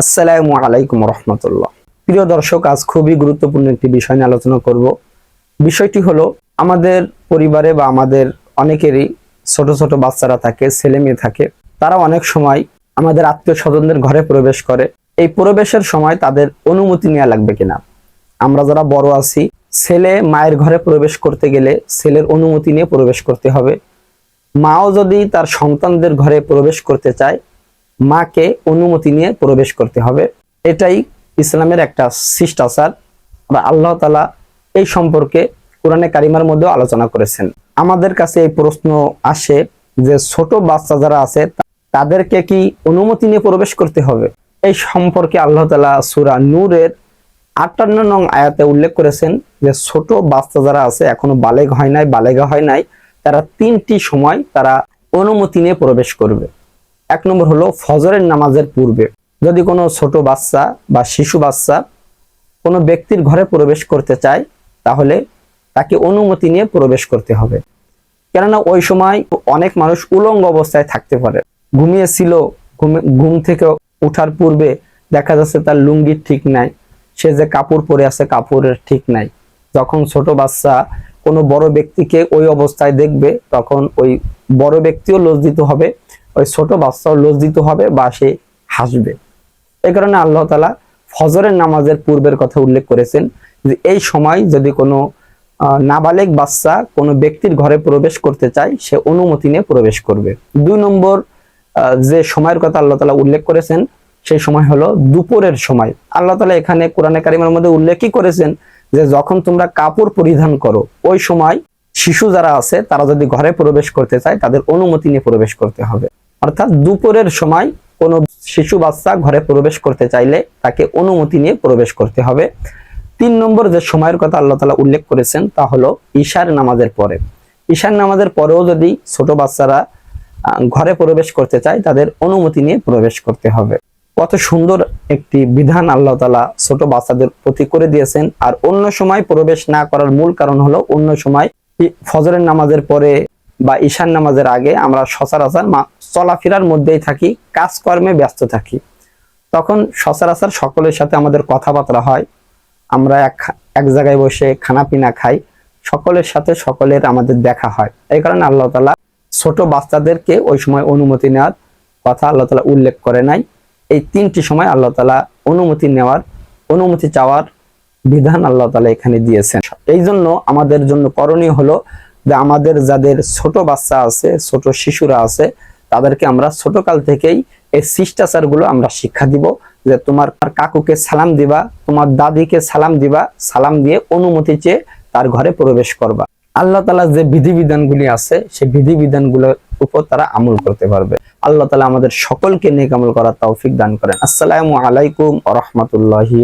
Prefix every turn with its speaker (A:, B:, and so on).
A: আসসালামু আলাইকুম রহমতুল্লাহ। প্রিয় দর্শক, আজ খুবই গুরুত্বপূর্ণ একটি বিষয় নিয়ে আলোচনা করব। বিষয়টি হলো, আমাদের পরিবারে বা আমাদের অনেকেরই ছোট ছোট বাচ্চারা থাকে, ছেলে মেয়ে থাকে, তারা অনেক সময় আমাদের আত্মীয় স্বজনদের ঘরে প্রবেশ করে। এই প্রবেশের সময় তাদের অনুমতি নেওয়া লাগবে কিনা? আমরা যারা বড় আছি, ছেলে মায়ের ঘরে প্রবেশ করতে গেলে ছেলের অনুমতি নিয়ে প্রবেশ করতে হবে। মাও যদি তার সন্তানদের ঘরে প্রবেশ করতে চায় মাকে অনুমতি নিয়ে প্রবেশ করতে হবে। এটাই ইসলামের একটা শিষ্টাচার। বা আল্লাহ তালা এই সম্পর্কে কোরআনে কারিমার মধ্যেও আলোচনা করেছেন। আমাদের কাছে এই প্রশ্ন আসে যে ছোট বাচ্চা যারা আছে, তাদেরকে কি অনুমতি নিয়ে প্রবেশ করতে হবে? এই সম্পর্কে আল্লাহ তালা সুরা নূরের আটান্ন নং আয়াতে উল্লেখ করেছেন যে ছোট বাচ্চা যারা আছে, এখনও বালেগ হয় নাই, বালেগা হয় নাই, তারা তিনটি সময় তারা অনুমতি নিয়ে প্রবেশ করবে। এক নম্বর হলো ফজরের নামাজের পূর্বে। যদি কোনো ছোট বাচ্চা বা শিশু বাচ্চা কোনো ব্যক্তির ঘরে প্রবেশ করতে চায়, তাহলে তাকে অনুমতি নিয়ে প্রবেশ করতে হবে। কেননা ওই সময় অনেক মানুষ উলঙ্গ অবস্থায় থাকতে পারে। ঘুমিয়েছিল, ঘুম থেকে ওঠার পূর্বে দেখা যাচ্ছে তার লুঙ্গি ঠিক নাই, সে যে কাপড় পরে আছে কাপড়ের ঠিক নাই। যখন ছোট বাচ্চা কোনো বড় ব্যক্তিকে ওই অবস্থায় দেখবে, তখন ওই বড় ব্যক্তিও লজ্জিত হবে ওই ছোট বাচ্চাও লজ্জিত হবে বা সে হাসবে। এই কারণে আল্লাহ তালা ফজরের নামাজের পূর্বের কথা উল্লেখ করেছেন যে এই সময় যদি কোনো আহ, নাবালেগ বাচ্চা কোনো ব্যক্তির ঘরে প্রবেশ করতে চায় সে অনুমতি নিয়ে প্রবেশ করবে। দুই নম্বর যে সময়ের কথা আল্লাহ তালা উল্লেখ করেছেন সেই সময় হলো দুপুরের সময়। আল্লাহ তালা এখানে কোরআনে কারিমের মধ্যে উল্লেখই করেছেন? যে যখন তোমরা কাপড় পরিধান করো ওই সময় শিশু যারা আছে তারা যদি ঘরে প্রবেশ করতে চায় তাদের অনুমতি নিয়ে প্রবেশ করতে হবে। অর্থাৎ দুপুরের সময় কোনো শিশু বাচ্চা ঘরে প্রবেশ করতে চাইলে তাকে অনুমতি নিয়ে প্রবেশ করতে হবে। তিন নম্বর যে সময়ের কথা আল্লাহ তালা উল্লেখ করেছেন তা হলো ঈশার নামাজের পরে। ঈশার নামাজের পরেও যদি ছোট বাচ্চারা ঘরে প্রবেশ করতে চায়, তাদের অনুমতি নিয়ে প্রবেশ করতে হবে। কত সুন্দর একটি বিধান আল্লাহ তালা ছোট বাচ্চাদের প্রতি করে দিয়েছেন। আর অন্য সময় প্রবেশ না করার মূল কারণ হলো অন্য সময় ফজরের নামাজের পরে বা ঈশান নামাজের আগে আমরা সচরাচর মা- চলাফেরার মধ্যেই থাকি, কাজকর্মে ব্যস্ত থাকি। তখন সচরাচর সকলের সাথে আমাদের কথাবার্তা হয়। আমরা এক এক জায়গায় বসে খানা পিনা খাই। সকলের সাথে সকলের আমাদের দেখা হয়। এই কারণে আল্লাহ তালা ছোট বাচ্চাদেরকে ওই সময় অনুমতি নেওয়ার কথা আল্লাহ তালা উল্লেখ করে নাই। এই তিনটি সময় আল্লাহ তালা অনুমতি নেওয়ার, অনুমতি চাওয়ার বিধান আল্লাহ তালা এখানে দিয়েছেন। এই জন্য আমাদের জন্য করণীয় হলো যে আমাদের যাদের ছোট বাচ্চা আছে, ছোট শিশুরা আছে তাদেরকে আমরা ছোটকাল থেকেই এই শিষ্টাচারগুলো আমরা শিক্ষা দিব যে তোমার কাকুকে সালাম দিবা, তোমার দাদিকে সালাম দিবা, সালাম দিয়ে অনুমতি চেয়ে তার ঘরে প্রবেশ করবা। আল্লাহ তালা যে বিধিবিধানগুলি আছে, সেই বিধিবিধানগুলোর উপর তারা আমল করতে পারবে। আল্লাহ তালা আমাদের সকলকে নেক আমল করার তৌফিক দান করেন। আসসালামু আলাইকুম রহমতুল্লাহি